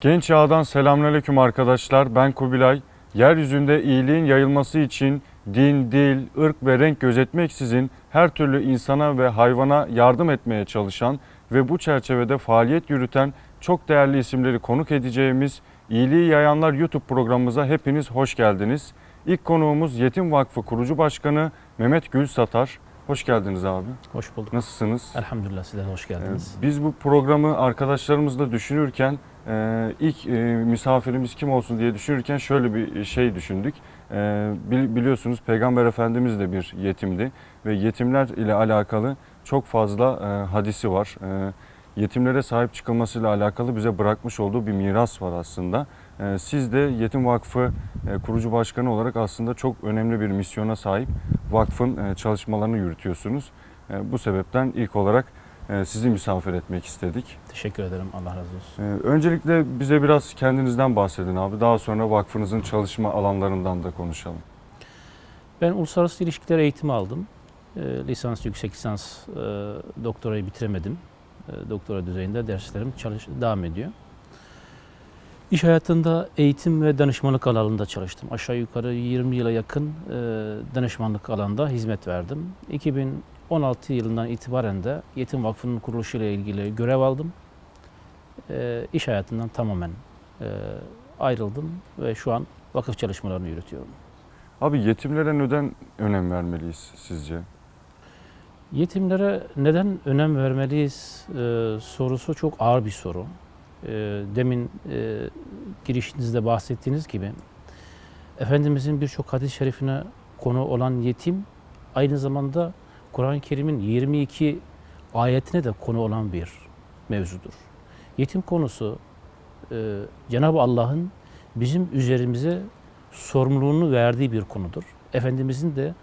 Genç Ağa'dan selamünaleyküm arkadaşlar. Ben Kubilay. Yeryüzünde iyiliğin yayılması için din, dil, ırk ve renk gözetmeksizin her türlü insana ve hayvana yardım etmeye çalışan ve bu çerçevede faaliyet yürüten çok değerli isimleri konuk edeceğimiz İyiliği Yayanlar YouTube programımıza hepiniz hoş geldiniz. İlk konuğumuz Yetim Vakfı kurucu başkanı Mehmet Gül Satar. Hoş geldiniz abi. Hoş bulduk. Nasılsınız? Elhamdülillah sizler hoş geldiniz. Biz bu programı arkadaşlarımızla düşünürken e, ilk e, misafirimiz kim olsun diye düşünürken şöyle bir şey düşündük. E, bili- Biliyorsunuz Peygamber Efendimiz de bir yetimdi ve yetimler ile alakalı çok fazla e, hadisi var. E, Yetimlere sahip çıkılmasıyla alakalı bize bırakmış olduğu bir miras var aslında. E, Siz de Yetim Vakfı e, kurucu başkanı olarak aslında çok önemli bir misyona sahip vakfın çalışmalarını yürütüyorsunuz. Bu sebepten ilk olarak sizi misafir etmek istedik. Teşekkür ederim. Allah razı olsun. E, Öncelikle bize biraz kendinizden bahsedin abi. Daha sonra vakfınızın çalışma alanlarından da konuşalım. Ben uluslararası ilişkiler eğitimi aldım. Ee, lisans, yüksek lisans, e, doktorayı bitiremedim. Doktora düzeyinde derslerim çalış devam ediyor. İş hayatında eğitim ve danışmanlık alanında çalıştım. Aşağı yukarı 20 yıla yakın e, danışmanlık alanda hizmet verdim. 2016 yılından itibaren de Yetim Vakfı'nın kuruluşuyla ilgili görev aldım. E, iş hayatından tamamen e, ayrıldım ve şu an vakıf çalışmalarını yürütüyorum. Abi yetimlere neden önem vermeliyiz sizce? Yetimlere neden önem vermeliyiz e, sorusu çok ağır bir soru. E, demin e, girişinizde bahsettiğiniz gibi Efendimizin birçok hadis-i şerifine konu olan yetim aynı zamanda Kur'an-ı Kerim'in 22 ayetine de konu olan bir mevzudur. Yetim konusu e, Cenab-ı Allah'ın bizim üzerimize sorumluluğunu verdiği bir konudur. Efendimizin de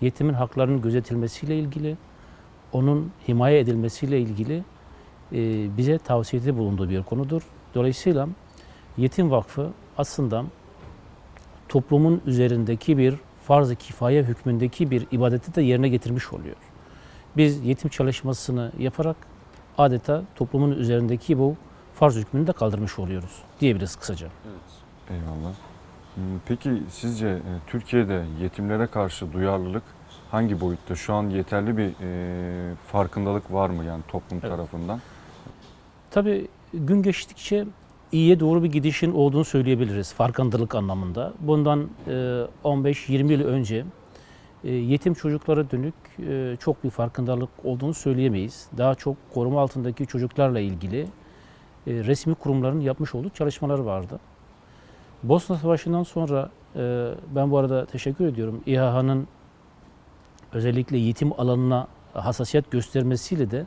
yetimin haklarının gözetilmesiyle ilgili, onun himaye edilmesiyle ilgili e, bize tavsiyede bulunduğu bir konudur. Dolayısıyla Yetim Vakfı aslında toplumun üzerindeki bir farz-ı kifaye hükmündeki bir ibadeti de yerine getirmiş oluyor. Biz yetim çalışmasını yaparak adeta toplumun üzerindeki bu farz hükmünü de kaldırmış oluyoruz diyebiliriz kısaca. Eyvallah. Hmm, Peki sizce e, Türkiye'de yetimlere karşı duyarlılık hangi boyutta? Şu an yeterli bir e, farkındalık var mı yani toplum Evet. tarafından? Tabii gün geçtikçe iyiye doğru bir gidişin olduğunu söyleyebiliriz farkındalık anlamında. Bundan e, 15-20 yıl önce e, yetim çocuklara dönük e, çok bir farkındalık olduğunu söyleyemeyiz. Daha çok koruma altındaki çocuklarla ilgili e, resmi kurumların yapmış olduğu çalışmalar vardı. Bosna Savaşı'ndan sonra e, ben bu arada teşekkür ediyorum. İHA'nın özellikle yetim alanına hassasiyet göstermesiyle de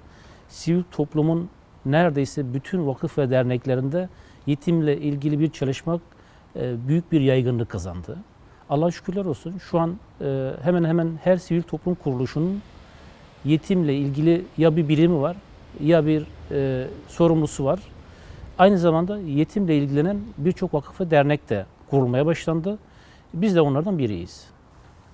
sivil toplumun neredeyse bütün vakıf ve derneklerinde yetimle ilgili bir çalışmak e, büyük bir yaygınlık kazandı. Allah şükürler olsun şu an e, hemen hemen her sivil toplum kuruluşunun yetimle ilgili ya bir birimi var ya bir e, sorumlusu var. Aynı zamanda yetimle ilgilenen birçok vakıf ve dernek de kurulmaya başlandı. Biz de onlardan biriyiz.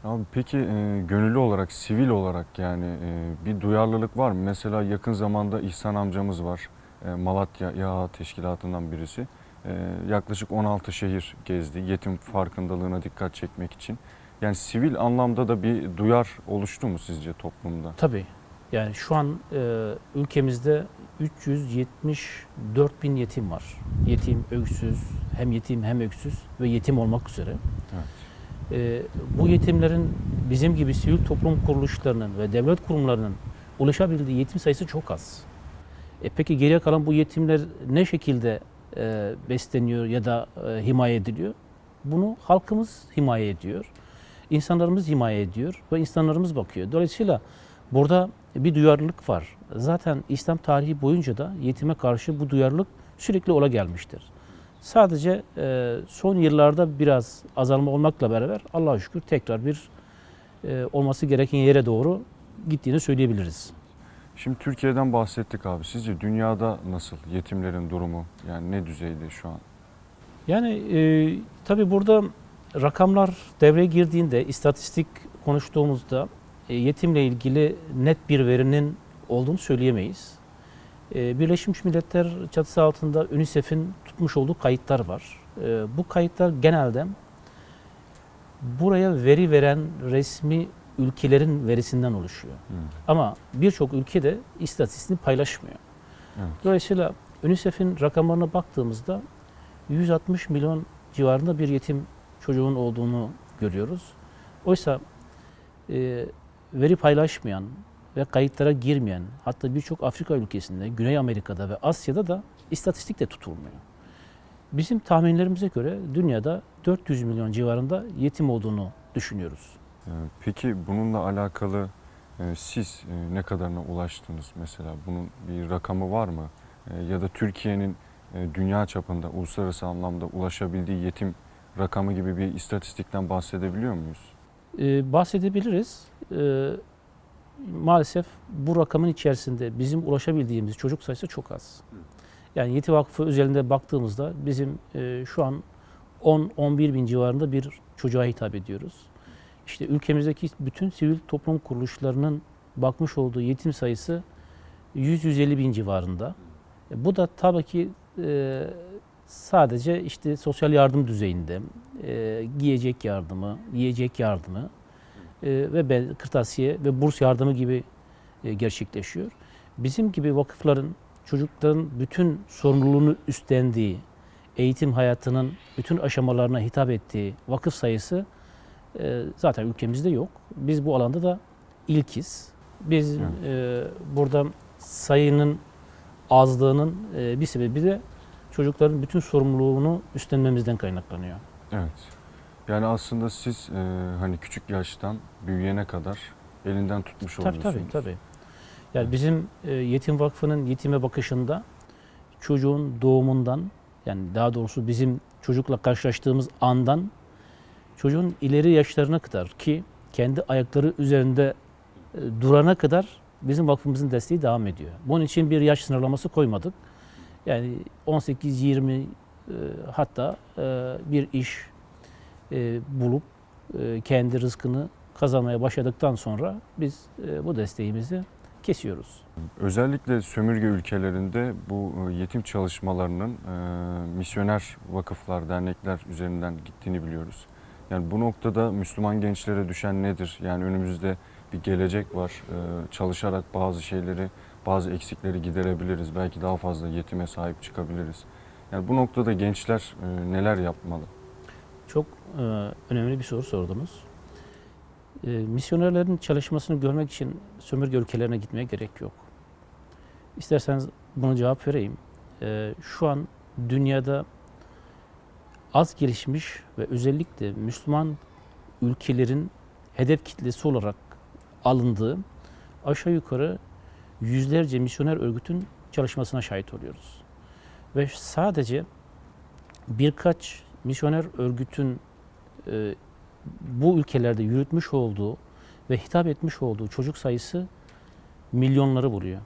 Abi peki e, gönüllü olarak, sivil olarak yani e, bir duyarlılık var mı? Mesela yakın zamanda İhsan amcamız var. E, Malatya YAHA teşkilatından birisi. E, yaklaşık 16 şehir gezdi yetim farkındalığına dikkat çekmek için. Yani sivil anlamda da bir duyar oluştu mu sizce toplumda? Tabii. Yani şu an e, ülkemizde 374 bin yetim var. Yetim, öksüz, hem yetim hem öksüz ve yetim olmak üzere. E, bu yetimlerin bizim gibi sivil toplum kuruluşlarının ve devlet kurumlarının ulaşabildiği yetim sayısı çok az. E, peki geriye kalan bu yetimler ne şekilde e, besleniyor ya da e, himaye ediliyor? Bunu halkımız himaye ediyor. İnsanlarımız himaye ediyor ve insanlarımız bakıyor. Dolayısıyla burada bir duyarlılık var. Zaten İslam tarihi boyunca da yetime karşı bu duyarlılık sürekli ola gelmiştir. Sadece e, son yıllarda biraz azalma olmakla beraber Allah'a şükür tekrar bir e, olması gereken yere doğru gittiğini söyleyebiliriz. Şimdi Türkiye'den bahsettik abi. Sizce dünyada nasıl yetimlerin durumu? Yani ne düzeyde şu an? Yani e, tabii burada rakamlar devreye girdiğinde, istatistik konuştuğumuzda e, yetimle ilgili net bir verinin olduğunu söyleyemeyiz. E, Birleşmiş Milletler çatısı altında UNICEF'in tutmuş olduğu kayıtlar var. E, bu kayıtlar genelde buraya veri veren resmi ülkelerin verisinden oluşuyor. Hı. Ama birçok ülke de istatistiğini paylaşmıyor. Evet. Dolayısıyla UNICEF'in rakamlarına baktığımızda 160 milyon civarında bir yetim çocuğun olduğunu görüyoruz. Oysa e, veri paylaşmayan ve kayıtlara girmeyen hatta birçok Afrika ülkesinde, Güney Amerika'da ve Asya'da da istatistik de tutulmuyor. Bizim tahminlerimize göre dünyada 400 milyon civarında yetim olduğunu düşünüyoruz. Ee, Peki bununla alakalı e, siz e, ne kadarına ulaştınız mesela? Bunun bir rakamı var mı? E, Ya da Türkiye'nin dünya çapında, uluslararası anlamda ulaşabildiği yetim rakamı gibi bir istatistikten bahsedebiliyor muyuz? Ee, bahsedebiliriz. Ee, maalesef bu rakamın içerisinde bizim ulaşabildiğimiz çocuk sayısı çok az. Yani Yeti Vakfı özelinde baktığımızda bizim şu an 10-11 bin civarında bir çocuğa hitap ediyoruz. İşte ülkemizdeki bütün sivil toplum kuruluşlarının bakmış olduğu yetim sayısı 100-150 bin civarında. E, Bu da tabii ki e, sadece işte sosyal yardım düzeyinde e, giyecek yardımı, yiyecek yardımı ve kırtasiye ve burs yardımı gibi gerçekleşiyor. Bizim gibi vakıfların çocukların bütün sorumluluğunu üstlendiği, eğitim hayatının bütün aşamalarına hitap ettiği vakıf sayısı zaten ülkemizde yok. Biz bu alanda da ilkiz. Biz Evet. e, burada sayının azlığının e, bir sebebi de çocukların bütün sorumluluğunu üstlenmemizden kaynaklanıyor. Evet. Yani aslında siz e, hani küçük yaştan büyüyene kadar elinden tutmuş Tabii oluyorsunuz. tabii tabii. Yani bizim e, Yetim Vakfı'nın yetime bakışında çocuğun doğumundan yani daha doğrusu bizim çocukla karşılaştığımız andan çocuğun ileri yaşlarına kadar ki kendi ayakları üzerinde e, durana kadar bizim vakfımızın desteği devam ediyor. Bunun için bir yaş sınırlaması koymadık. Yani 18-20 e, hatta e, bir iş bulup kendi rızkını kazanmaya başladıktan sonra biz bu desteğimizi kesiyoruz. Özellikle sömürge ülkelerinde bu yetim çalışmalarının misyoner vakıflar, dernekler üzerinden gittiğini biliyoruz. Yani bu noktada Müslüman gençlere düşen nedir? Yani önümüzde bir gelecek var. E, çalışarak bazı şeyleri, bazı eksikleri giderebiliriz. Belki daha fazla yetime sahip çıkabiliriz. Yani bu noktada gençler e, neler yapmalı? Çok e, önemli bir soru sordunuz. E, misyonerlerin çalışmasını görmek için sömürge ülkelerine gitmeye gerek yok. İsterseniz buna cevap vereyim. E, şu an dünyada az gelişmiş ve özellikle Müslüman ülkelerin hedef kitlesi olarak alındığı aşağı yukarı yüzlerce misyoner örgütün çalışmasına şahit oluyoruz. Ve sadece birkaç misyoner örgütün e, bu ülkelerde yürütmüş olduğu ve hitap etmiş olduğu çocuk sayısı milyonları buluyor.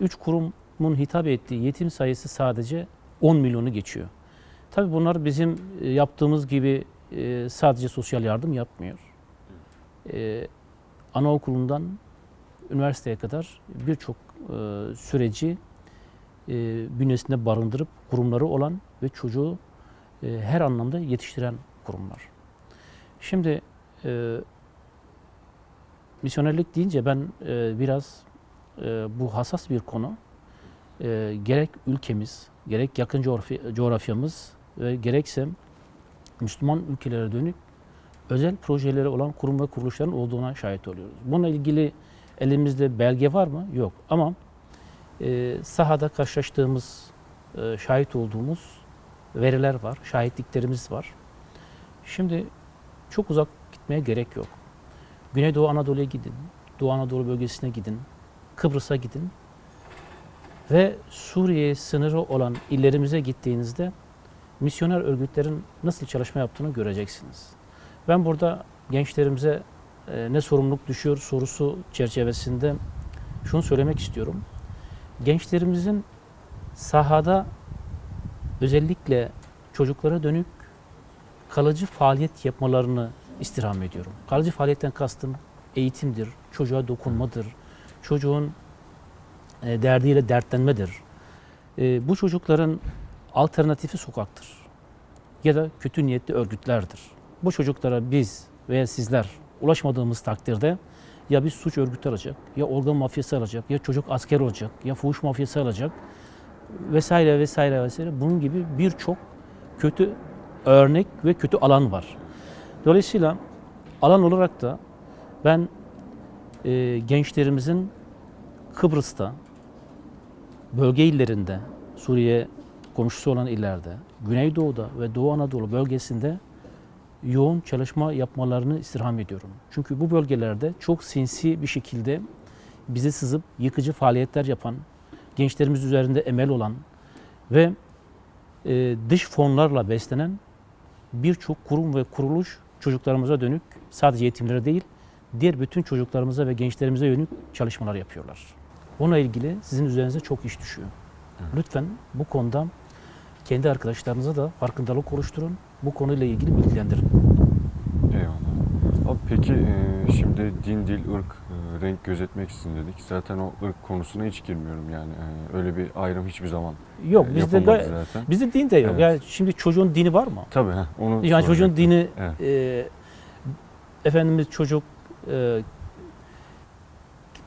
Üç kurumun hitap ettiği yetim sayısı sadece 10 milyonu geçiyor. Tabii bunlar bizim e, yaptığımız gibi e, sadece sosyal yardım yapmıyor. E, anaokulundan üniversiteye kadar birçok süreci bünyesinde barındırıp kurumları olan ve çocuğu her anlamda yetiştiren kurumlar. Şimdi misyonerlik deyince ben biraz bu hassas bir konu. Gerek ülkemiz, gerek yakın coğrafya, coğrafyamız ve gerekse Müslüman ülkelere dönük özel projeleri olan kurum ve kuruluşların olduğuna şahit oluyoruz. Bununla ilgili elimizde belge var mı? Yok. Ama e, sahada karşılaştığımız, e, şahit olduğumuz veriler var, şahitliklerimiz var. Şimdi çok uzak gitmeye gerek yok. Güneydoğu Anadolu'ya gidin, Doğu Anadolu bölgesine gidin, Kıbrıs'a gidin ve Suriye sınırı olan illerimize gittiğinizde misyoner örgütlerin nasıl çalışma yaptığını göreceksiniz. Ben burada gençlerimize e, ne sorumluluk düşüyor sorusu çerçevesinde şunu söylemek istiyorum. Gençlerimizin sahada özellikle çocuklara dönük kalıcı faaliyet yapmalarını istirham ediyorum. Kalıcı faaliyetten kastım eğitimdir, çocuğa dokunmadır, çocuğun e, derdiyle dertlenmedir. E, bu çocukların alternatifi sokaktır. Ya da kötü niyetli örgütlerdir. Bu çocuklara biz veya sizler ulaşmadığımız takdirde ya bir suç örgütü alacak, ya organ mafyası alacak, ya çocuk asker olacak, ya fuhuş mafyası alacak vesaire vesaire vesaire. Bunun gibi birçok kötü örnek ve kötü alan var. Dolayısıyla alan olarak da ben e, gençlerimizin Kıbrıs'ta, bölge illerinde, Suriye komşusu olan illerde, Güneydoğu'da ve Doğu Anadolu bölgesinde yoğun çalışma yapmalarını istirham ediyorum. Çünkü bu bölgelerde çok sinsi bir şekilde bize sızıp yıkıcı faaliyetler yapan, gençlerimiz üzerinde emel olan ve e, dış fonlarla beslenen birçok kurum ve kuruluş çocuklarımıza dönük sadece yetimlere değil, diğer bütün çocuklarımıza ve gençlerimize yönelik çalışmalar yapıyorlar. Bununla ilgili sizin üzerinize çok iş düşüyor. Lütfen bu konuda kendi arkadaşlarınıza da farkındalık oluşturun. Bu konuyla ilgili bilgilendirin. Eyvallah. Abi peki e, şimdi din, dil, ırk, e, renk gözetmeksizin dedik. Zaten o ırk konusuna hiç girmiyorum yani. E, öyle bir ayrım hiçbir zaman Yok e, bizde yapılmadı zaten. bizde din de yok. Evet. Yani şimdi çocuğun dini var mı? Tabii heh, onu Yani çocuğun dini Evet. e, efendimiz çocuk e,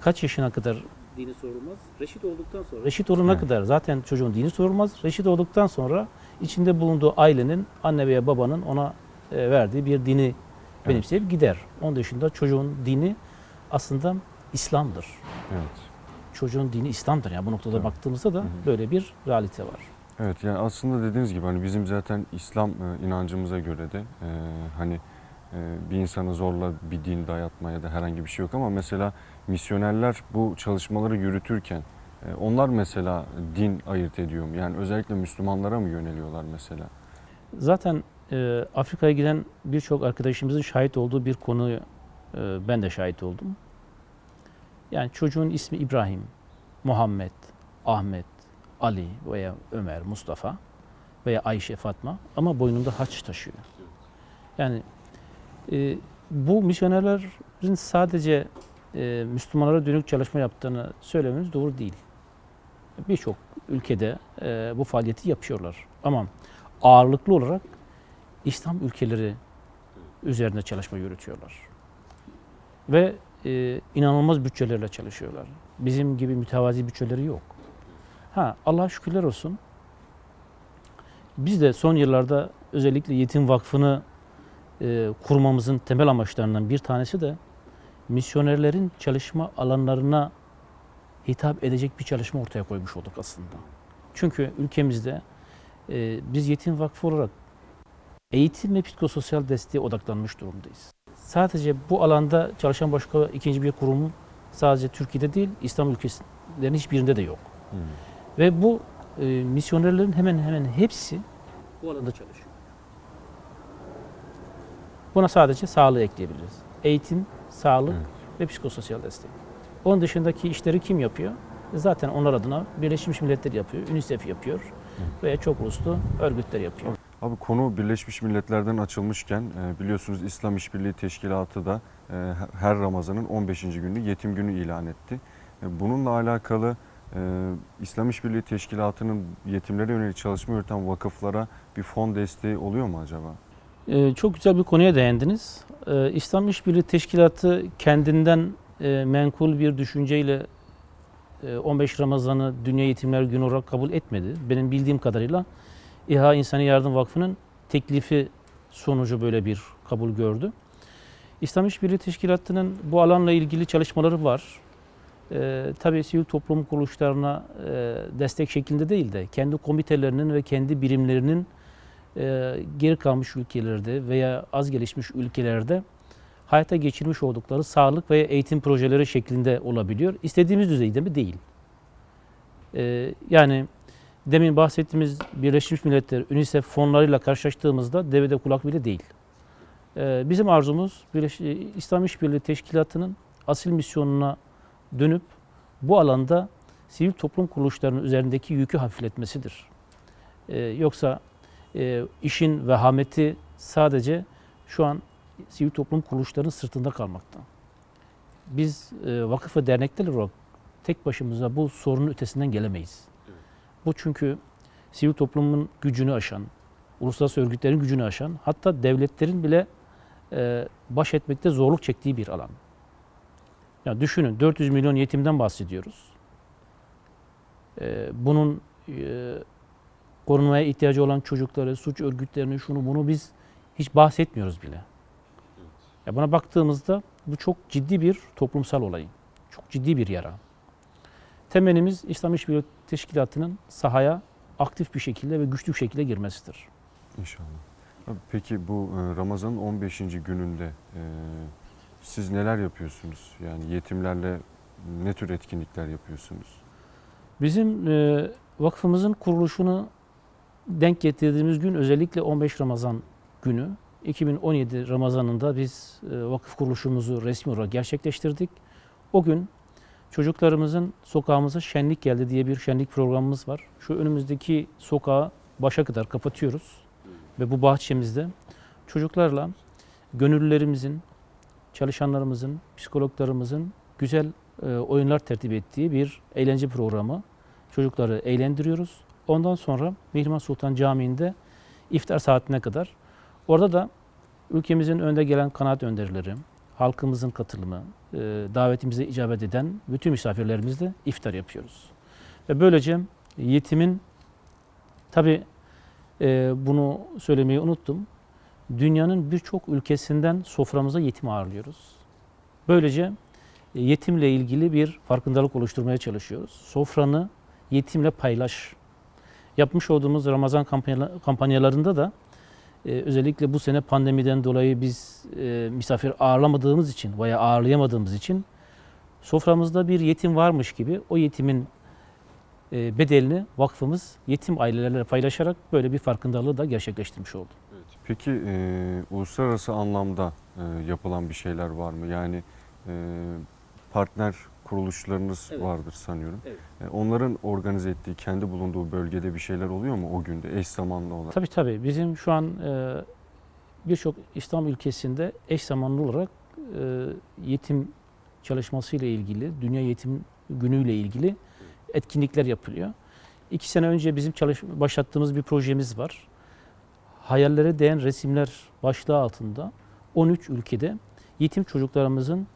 kaç yaşına kadar dini sorulmaz? Reşit olduktan sonra. Reşit olana Evet. kadar zaten çocuğun dini sorulmaz. Reşit olduktan sonra içinde bulunduğu ailenin anne veya babanın ona e, verdiği bir dini benimseyip gider. Onun dışında çocuğun dini aslında İslam'dır. Evet. Çocuğun dini İslam'dır. Yani bu noktada Evet. baktığımızda da Hı hı. böyle bir realite var. Evet yani aslında dediğiniz gibi hani bizim zaten İslam e, inancımıza göre de e, hani bir insanı zorla bir din dayatma ya da herhangi bir şey yok ama mesela misyonerler bu çalışmaları yürütürken e, onlar mesela din ayırt ediyor mu? Yani özellikle Müslümanlara mı yöneliyorlar mesela? Zaten e, Afrika'ya giden birçok arkadaşımızın şahit olduğu bir konuyu e, ben de şahit oldum. Yani çocuğun ismi İbrahim, Muhammed, Ahmet, Ali veya Ömer, Mustafa veya Ayşe, Fatma ama boynunda haç taşıyor. Yani e, bu misyonerlerin sadece e, Müslümanlara dönük çalışma yaptığını söylememiz doğru değil. Birçok ülkede e, bu faaliyeti yapıyorlar. Ama ağırlıklı olarak İslam ülkeleri üzerinde çalışma yürütüyorlar. Ve e, inanılmaz bütçelerle çalışıyorlar. Bizim gibi mütevazi bütçeleri yok. Ha Allah'a şükürler olsun. Biz de son yıllarda özellikle Yetim Vakfı'nı e, kurmamızın temel amaçlarından bir tanesi de misyonerlerin çalışma alanlarına hitap edecek bir çalışma ortaya koymuş olduk aslında. Çünkü ülkemizde e, biz Yetim Vakfı olarak eğitim ve psikososyal desteğe odaklanmış durumdayız. Sadece bu alanda çalışan başka ikinci bir kurum sadece Türkiye'de değil, İslam ülkelerinin hiçbirinde de yok. Ve bu e, misyonerlerin hemen hemen hepsi bu alanda çalışıyor. Buna sadece sağlığı ekleyebiliriz. Eğitim, sağlık Evet. ve psikososyal destek. Onun dışındaki işleri kim yapıyor? Zaten onlar adına Birleşmiş Milletler yapıyor, UNICEF yapıyor veya çok uluslu örgütler yapıyor. Abi konu Birleşmiş Milletler'den açılmışken e, biliyorsunuz İslam İşbirliği Teşkilatı da e, her Ramazan'ın 15. günü yetim günü ilan etti. E, Bununla alakalı İslam İşbirliği Teşkilatı'nın yetimlere yönelik çalışma yürüten vakıflara bir fon desteği oluyor mu acaba? Ee, çok güzel bir konuya değindiniz. Ee, İslam İşbirliği Teşkilatı kendinden e, menkul bir düşünceyle e, 15 Ramazan'ı Dünya Yetimler Günü olarak kabul etmedi. Benim bildiğim kadarıyla İHA İnsani Yardım Vakfı'nın teklifi sonucu böyle bir kabul gördü. İslam İşbirliği Teşkilatı'nın bu alanla ilgili çalışmaları var. Ee, tabii sivil toplum kuruluşlarına e, destek şeklinde değil de kendi komitelerinin ve kendi birimlerinin e, geri kalmış ülkelerde veya az gelişmiş ülkelerde hayata geçirmiş oldukları sağlık veya eğitim projeleri şeklinde olabiliyor. İstediğimiz düzeyde mi? Değil. E, yani demin bahsettiğimiz Birleşmiş Milletler, UNICEF fonlarıyla karşılaştığımızda devede kulak bile değil. E, bizim arzumuz Birleş- İslam İşbirliği Teşkilatı'nın asil misyonuna dönüp bu alanda sivil toplum kuruluşlarının üzerindeki yükü hafifletmesidir. E, yoksa e, işin vehameti sadece şu an sivil toplum kuruluşlarının sırtında kalmakta. Biz e, vakıf ve dernekler olarak tek başımıza bu sorunun ötesinden gelemeyiz. Bu çünkü sivil toplumun gücünü aşan, uluslararası örgütlerin gücünü aşan, hatta devletlerin bile e, baş etmekte zorluk çektiği bir alan. Ya düşünün 400 milyon yetimden bahsediyoruz. E, bunun e, korunmaya ihtiyacı olan çocukları, suç örgütlerini, şunu bunu biz hiç bahsetmiyoruz bile. Ya buna baktığımızda bu çok ciddi bir toplumsal olay. Çok ciddi bir yara. Temelimiz İslam İşbirliği Teşkilatı'nın sahaya aktif bir şekilde ve güçlü bir şekilde girmesidir. İnşallah. Peki bu e, Ramazan'ın 15. gününde e, siz neler yapıyorsunuz? Yani yetimlerle ne tür etkinlikler yapıyorsunuz? Bizim e, vakfımızın kuruluşunu denk getirdiğimiz gün özellikle 15 Ramazan günü 2017 Ramazan'ında biz e, vakıf kuruluşumuzu resmi olarak gerçekleştirdik. O gün çocuklarımızın sokağımıza şenlik geldi diye bir şenlik programımız var. Şu önümüzdeki sokağı başa kadar kapatıyoruz ve bu bahçemizde çocuklarla gönüllülerimizin, çalışanlarımızın, psikologlarımızın güzel e, oyunlar tertip ettiği bir eğlence programı. Çocukları eğlendiriyoruz. Ondan sonra Mihrimah Sultan Camii'nde iftar saatine kadar. Orada da ülkemizin önde gelen kanaat önderleri, halkımızın katılımı, e, davetimize icabet eden bütün misafirlerimizle iftar yapıyoruz. Ve böylece yetimin, tabi bunu söylemeyi unuttum, dünyanın birçok ülkesinden soframıza yetim ağırlıyoruz. Böylece e, yetimle ilgili bir farkındalık oluşturmaya çalışıyoruz. Sofranı yetimle paylaş. Yapmış olduğumuz Ramazan kampanya- kampanyalarında da e, özellikle bu sene pandemiden dolayı biz e, misafir ağırlamadığımız için veya ağırlayamadığımız için soframızda bir yetim varmış gibi o yetimin e, bedelini vakfımız yetim ailelerle paylaşarak böyle bir farkındalığı da gerçekleştirmiş oldu. Peki e, uluslararası anlamda e, yapılan bir şeyler var mı? Yani e, partner kuruluşlarınız Evet. vardır sanıyorum. Evet. E, onların organize ettiği, kendi bulunduğu bölgede bir şeyler oluyor mu o günde eş zamanlı olarak? Tabii tabii. Bizim şu an e, birçok İslam ülkesinde eş zamanlı olarak e, yetim çalışması ile ilgili, Dünya Yetim Günü ile ilgili etkinlikler yapılıyor. İki sene önce bizim çalış başlattığımız bir projemiz var. Hayallere değen resimler başlığı altında 13 ülkede yetim çocuklarımızın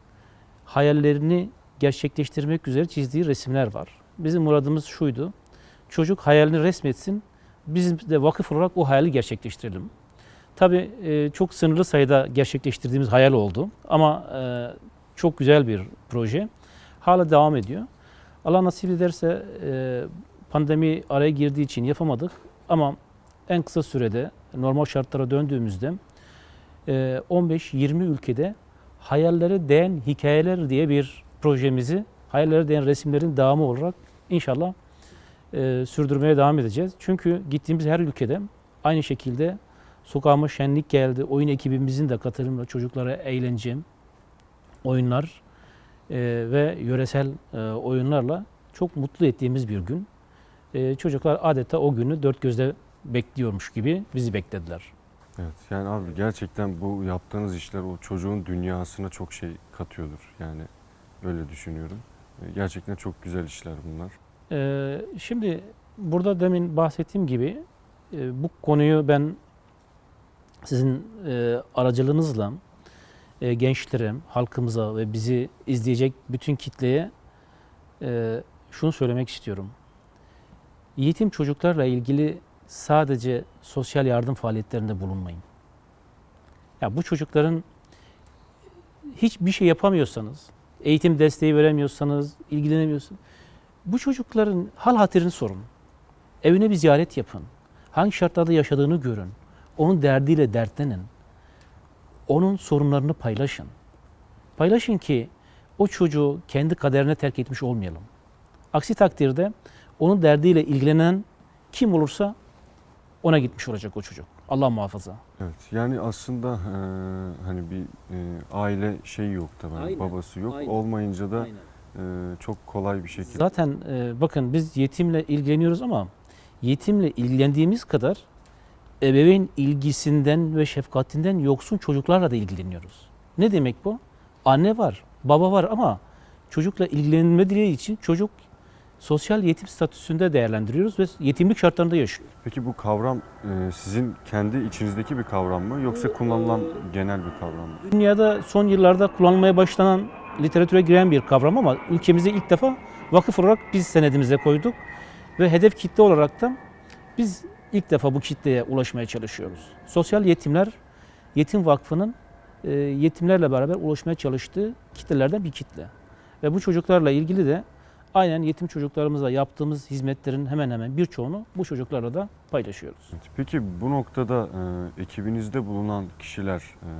hayallerini gerçekleştirmek üzere çizdiği resimler var. Bizim muradımız şuydu. Çocuk hayalini resmetsin, biz de vakıf olarak o hayali gerçekleştirelim. Tabii e, çok sınırlı sayıda gerçekleştirdiğimiz hayal oldu ama e, çok güzel bir proje. Hala devam ediyor. Allah nasip ederse e, pandemi araya girdiği için yapamadık ama en kısa sürede normal şartlara döndüğümüzde e, 15-20 ülkede hayallere değen hikayeler diye bir projemizi hayallere değen resimlerin devamı olarak inşallah e, sürdürmeye devam edeceğiz. Çünkü gittiğimiz her ülkede aynı şekilde sokağıma şenlik geldi. Oyun ekibimizin de katılımla çocuklara eğlence, oyunlar e, ve yöresel e, oyunlarla çok mutlu ettiğimiz bir gün. E, çocuklar adeta o günü dört gözle bekliyormuş gibi bizi beklediler. Evet yani abi gerçekten bu yaptığınız işler o çocuğun dünyasına çok şey katıyordur. Yani öyle düşünüyorum. E, Gerçekten çok güzel işler bunlar. Ee, şimdi burada demin bahsettiğim gibi e, bu konuyu ben sizin e, aracılığınızla gençlere, halkımıza ve bizi izleyecek bütün kitleye şunu söylemek istiyorum. Yetim çocuklarla ilgili sadece sosyal yardım faaliyetlerinde bulunmayın. Ya bu çocukların hiçbir şey yapamıyorsanız, eğitim desteği veremiyorsanız, ilgilenemiyorsanız bu çocukların hal hatırını sorun. Evine bir ziyaret yapın. Hangi şartlarda yaşadığını görün. Onun derdiyle dertlenin. Onun sorunlarını paylaşın. Paylaşın ki o çocuğu kendi kaderine terk etmiş olmayalım. Aksi takdirde onun derdiyle ilgilenen kim olursa ona gitmiş olacak o çocuk. Allah muhafaza. Evet yani aslında e, hani bir e, aile şeyi yok tabii hani Aynen, babası yok aynen. olmayınca da e, çok kolay bir şekilde. Zaten e, bakın biz yetimle ilgileniyoruz ama yetimle ilgilendiğimiz kadar ebeveyn ilgisinden ve şefkatinden yoksun çocuklarla da ilgileniyoruz. Ne demek bu? Anne var, baba var ama çocukla ilgilenilmediği için çocuk sosyal yetim statüsünde değerlendiriyoruz ve yetimlik şartlarında yaşıyor. Peki bu kavram e, sizin kendi içinizdeki bir kavram mı yoksa kullanılan genel bir kavram mı? Dünyada son yıllarda kullanılmaya başlanan literatüre giren bir kavram ama ülkemizde ilk defa vakıf olarak biz senedimize koyduk ve hedef kitle olarak da biz ilk defa bu kitleye ulaşmaya çalışıyoruz. Sosyal Yetimler Yetim Vakfı'nın e, yetimlerle beraber ulaşmaya çalıştığı kitlelerden bir kitle. Ve bu çocuklarla ilgili de aynen yetim çocuklarımızla yaptığımız hizmetlerin hemen hemen birçoğunu bu çocuklarla da paylaşıyoruz. Peki bu noktada e, ekibinizde bulunan kişiler e,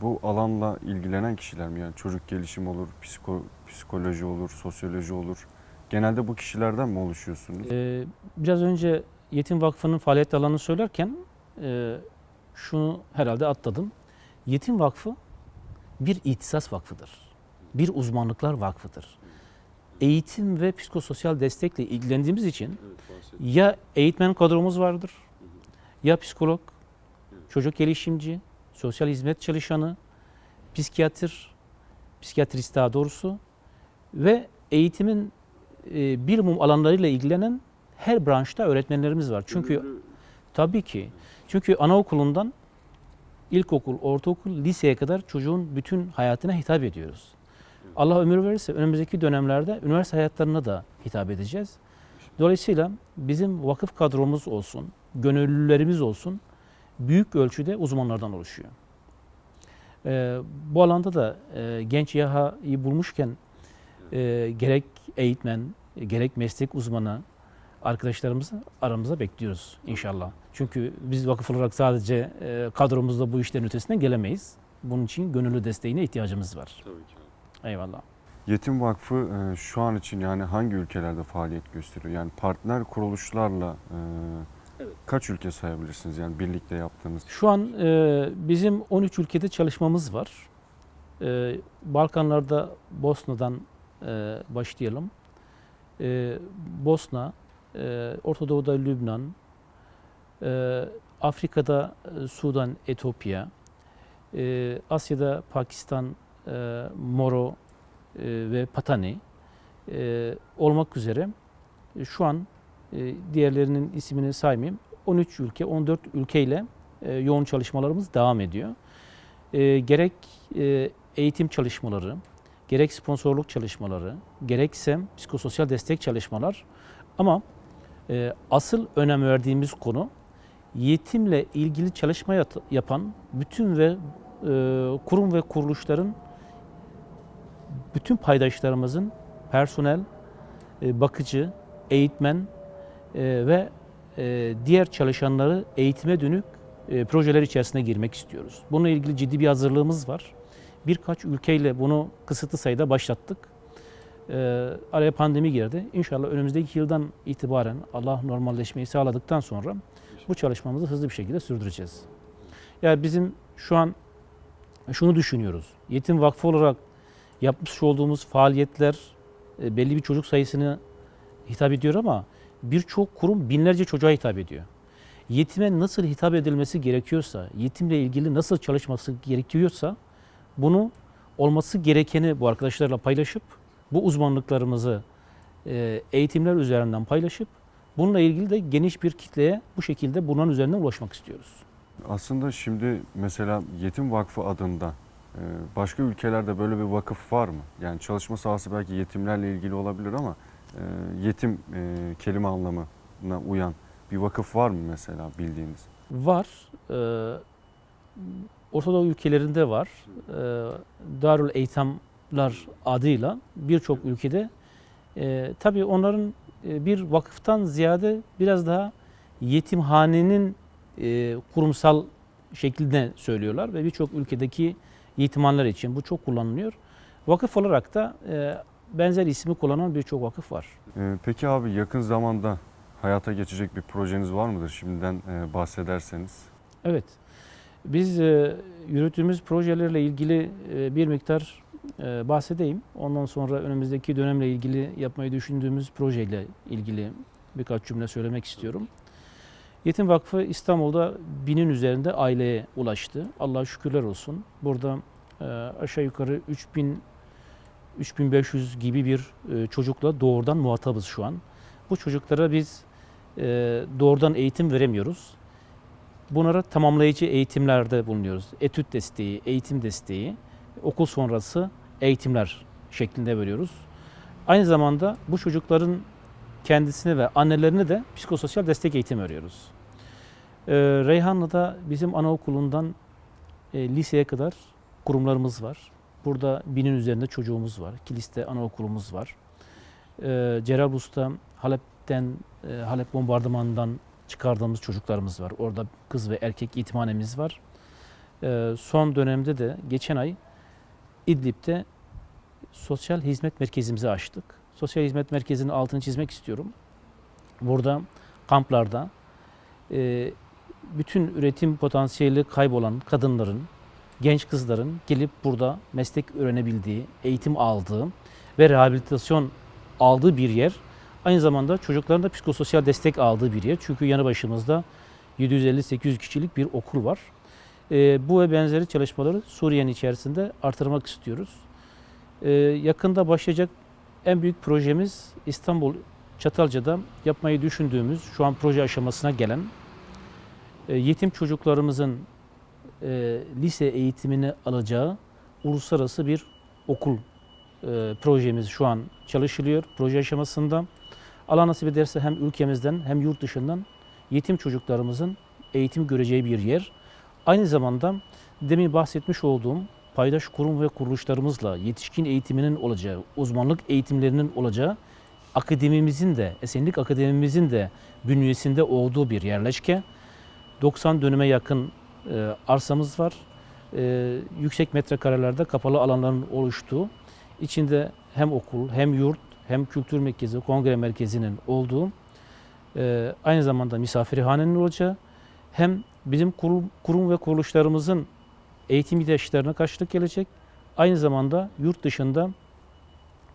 bu alanla ilgilenen kişiler mi? Yani çocuk gelişim olur, psiko, psikoloji olur, sosyoloji olur. Genelde bu kişilerden mi oluşuyorsunuz? Ee, biraz önce Yetim Vakfı'nın faaliyet alanını söylerken e, şunu herhalde atladım. Yetim Vakfı bir ihtisas vakfıdır. Bir uzmanlıklar vakfıdır. Eğitim ve psikososyal destekle ilgilendiğimiz için ya eğitmen kadromuz vardır, ya psikolog, çocuk gelişimci, sosyal hizmet çalışanı, psikiyatr, psikiyatrist daha doğrusu ve eğitimin e, bir mum alanlarıyla ilgilenen her branşta öğretmenlerimiz var. Çünkü tabii ki çünkü anaokulundan ilkokul, ortaokul, liseye kadar çocuğun bütün hayatına hitap ediyoruz. Allah ömür verirse önümüzdeki dönemlerde üniversite hayatlarına da hitap edeceğiz. Dolayısıyla bizim vakıf kadromuz olsun, gönüllülerimiz olsun büyük ölçüde uzmanlardan oluşuyor. Ee, bu alanda da e, genç YAHA'yı bulmuşken e, gerek eğitmen, gerek meslek uzmanı arkadaşlarımızı aramıza bekliyoruz inşallah. Çünkü biz vakıf olarak sadece e, kadromuzda bu işlerin üstesinden gelemeyiz. Bunun için gönüllü desteğine ihtiyacımız var. Tabii ki. Eyvallah. Yetim Vakfı e, şu an için yani hangi ülkelerde faaliyet gösteriyor? Yani partner kuruluşlarla e, kaç ülke sayabilirsiniz yani birlikte yaptığınız? Şu an e, bizim 13 ülkede çalışmamız var. Balkanlarda Bosna'dan başlayalım. Bosna, Orta Doğu'da Lübnan, Afrika'da Sudan, Etiyopya, e, Asya'da Pakistan, e, Moro e, ve Patani e, olmak üzere e, şu an e, diğerlerinin ismini saymayayım. 13 ülke, 14 ülkeyle e, yoğun çalışmalarımız devam ediyor. E, gerek e, eğitim çalışmaları, gerek sponsorluk çalışmaları, gerekse psikososyal destek çalışmalar ama e, asıl önem verdiğimiz konu yetimle ilgili çalışma yapan bütün ve e, kurum ve kuruluşların bütün paydaşlarımızın personel, e, bakıcı, eğitmen e, ve e, diğer çalışanları eğitime dönük projeler içerisine girmek istiyoruz. Bununla ilgili ciddi bir hazırlığımız var. Birkaç ülkeyle bunu kısıtlı sayıda başlattık. Araya pandemi girdi. İnşallah önümüzdeki yıldan itibaren Allah normalleşmeyi sağladıktan sonra bu çalışmamızı hızlı bir şekilde sürdüreceğiz. Yani bizim şu an şunu düşünüyoruz. Yetim Vakfı olarak yapmış olduğumuz faaliyetler e, belli bir çocuk sayısını hitap ediyor ama birçok kurum binlerce çocuğa hitap ediyor. Yetime nasıl hitap edilmesi gerekiyorsa, yetimle ilgili nasıl çalışması gerekiyorsa bunu olması gerekeni bu arkadaşlarla paylaşıp bu uzmanlıklarımızı e, eğitimler üzerinden paylaşıp bununla ilgili de geniş bir kitleye bu şekilde bunun üzerinden ulaşmak istiyoruz. Aslında şimdi mesela Yetim Vakfı adında başka ülkelerde böyle bir vakıf var mı? Yani çalışma sahası belki yetimlerle ilgili olabilir ama e, yetim e, kelime anlamına uyan bir vakıf var mı mesela bildiğiniz? Var. Ee, Orta Doğu ülkelerinde var. Ee, Darül Eytamlar adıyla birçok ülkede. Ee, tabii onların e, bir vakıftan ziyade biraz daha yetimhanenin kurumsal şekilde söylüyorlar ve birçok ülkedeki yetimhanlar için bu çok kullanılıyor. Vakıf olarak da e, benzer ismi kullanan birçok vakıf var. E, peki abi yakın zamanda hayata geçecek bir projeniz var mıdır? Şimdiden e, bahsederseniz. Evet. Biz e, yürüttüğümüz projelerle ilgili e, bir miktar e, bahsedeyim. Ondan sonra önümüzdeki dönemle ilgili yapmayı düşündüğümüz projeyle ilgili birkaç cümle söylemek istiyorum. Yetim Vakfı İstanbul'da binin üzerinde aileye ulaştı. Allah'a şükürler olsun. Burada e, aşağı yukarı 3000 3500 gibi bir e, çocukla doğrudan muhatabız şu an. Bu çocuklara biz e, doğrudan eğitim veremiyoruz. Bunlara tamamlayıcı eğitimlerde bulunuyoruz. Etüt desteği, eğitim desteği, okul sonrası eğitimler şeklinde veriyoruz. Aynı zamanda bu çocukların kendisine ve annelerine de psikososyal destek eğitim veriyoruz. Ee, Reyhanlı'da bizim anaokulundan e, liseye kadar kurumlarımız var. Burada binin üzerinde çocuğumuz var. Kilis'te anaokulumuz var. Ee, Cerablus'ta Halep'ten, e, Halep bombardımanından çıkardığımız çocuklarımız var. Orada kız ve erkek yetimhanemiz var. Ee, son dönemde de geçen ay İdlib'de sosyal hizmet merkezimizi açtık. Sosyal hizmet merkezinin altını çizmek istiyorum. Burada kamplarda e, bütün üretim potansiyeli kaybolan kadınların, genç kızların gelip burada meslek öğrenebildiği, eğitim aldığı ve rehabilitasyon aldığı bir yer. Aynı zamanda çocukların da psikososyal destek aldığı bir yer. Çünkü yanı başımızda 750-800 kişilik bir okul var. E, bu ve benzeri çalışmaları Suriye'nin içerisinde artırmak istiyoruz. E, yakında başlayacak en büyük projemiz İstanbul Çatalca'da yapmayı düşündüğümüz, şu an proje aşamasına gelen yetim çocuklarımızın e, lise eğitimini alacağı uluslararası bir okul e, projemiz şu an çalışılıyor. Proje aşamasında. Allah nasip ederse hem ülkemizden hem yurt dışından yetim çocuklarımızın eğitim göreceği bir yer. Aynı zamanda demin bahsetmiş olduğum paydaş kurum ve kuruluşlarımızla yetişkin eğitiminin olacağı, uzmanlık eğitimlerinin olacağı akademimizin de, Esenlik Akademimizin de bünyesinde olduğu bir yerleşke. 90 dönüme yakın e, arsamız var. E, yüksek metrekarelerde kapalı alanların oluştuğu, içinde hem okul, hem yurt, hem kültür merkezi, kongre merkezinin olduğu, e, aynı zamanda misafirhanenin olacağı, hem bizim kurum, kurum ve kuruluşlarımızın eğitim ihtiyaçlarına karşılık gelecek, aynı zamanda yurt dışında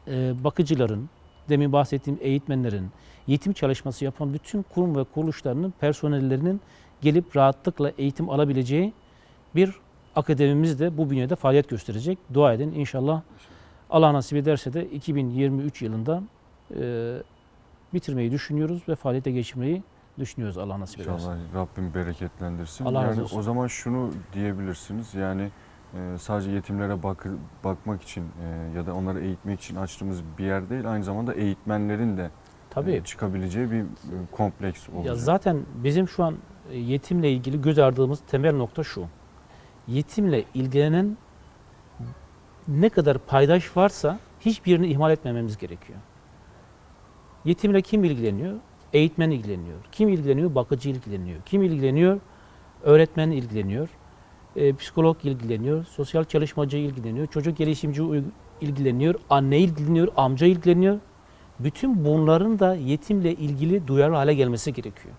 e, bakıcıların, demin bahsettiğim eğitmenlerin, yetim çalışması yapan bütün kurum ve kuruluşlarının personellerinin gelip rahatlıkla eğitim alabileceği bir akademimiz de bu bünyede faaliyet gösterecek. Dua edin inşallah Allah nasip ederse de 2023 yılında e, bitirmeyi düşünüyoruz ve faaliyete geçirmeyi düşünüyoruz Allah nasip ederse. İnşallah Rabbim bereketlendirsin. Allah razı yani olsun. o zaman şunu diyebilirsiniz. Yani e, sadece yetimlere bak bakmak için e, ya da onları eğitmek için açtığımız bir yer değil. Aynı zamanda eğitmenlerin de Tabii. e, çıkabileceği bir e, kompleks olacak. Ya zaten bizim şu an yetimle ilgili göz ardığımız temel nokta şu. Yetimle ilgilenen ne kadar paydaş varsa hiçbirini ihmal etmememiz gerekiyor. Yetimle kim ilgileniyor? Eğitmen ilgileniyor. Kim ilgileniyor? Bakıcı ilgileniyor. Kim ilgileniyor? Öğretmen ilgileniyor. E, psikolog ilgileniyor. Sosyal çalışmacı ilgileniyor. Çocuk gelişimci ilgileniyor. Anne ilgileniyor. Amca ilgileniyor. Bütün bunların da yetimle ilgili duyarlı hale gelmesi gerekiyor.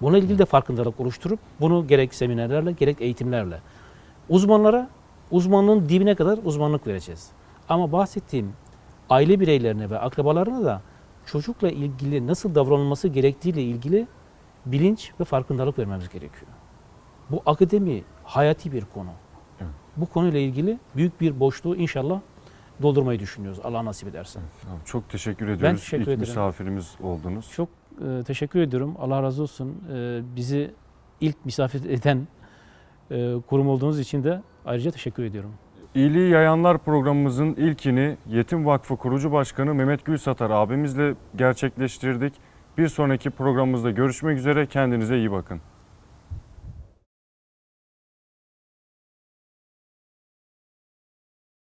Buna ilgili de farkındalık oluşturup bunu gerek seminerlerle gerek eğitimlerle uzmanlara uzmanlığın dibine kadar uzmanlık vereceğiz. Ama bahsettiğim aile bireylerine ve akrabalarına da çocukla ilgili nasıl davranılması gerektiğiyle ilgili bilinç ve farkındalık vermemiz gerekiyor. Bu akademi hayati bir konu. Evet. Bu konuyla ilgili büyük bir boşluğu inşallah doldurmayı düşünüyoruz Allah nasip ederse. Çok teşekkür ediyoruz. teşekkür İlk ederim. misafirimiz oldunuz. Çok e, teşekkür ediyorum. Allah razı olsun. E, bizi ilk misafir eden e, kurum olduğunuz için de ayrıca teşekkür ediyorum. İyiliği Yayanlar programımızın ilkini Yetim Vakfı Kurucu Başkanı Mehmet Gülsatar abimizle gerçekleştirdik. Bir sonraki programımızda görüşmek üzere. Kendinize iyi bakın.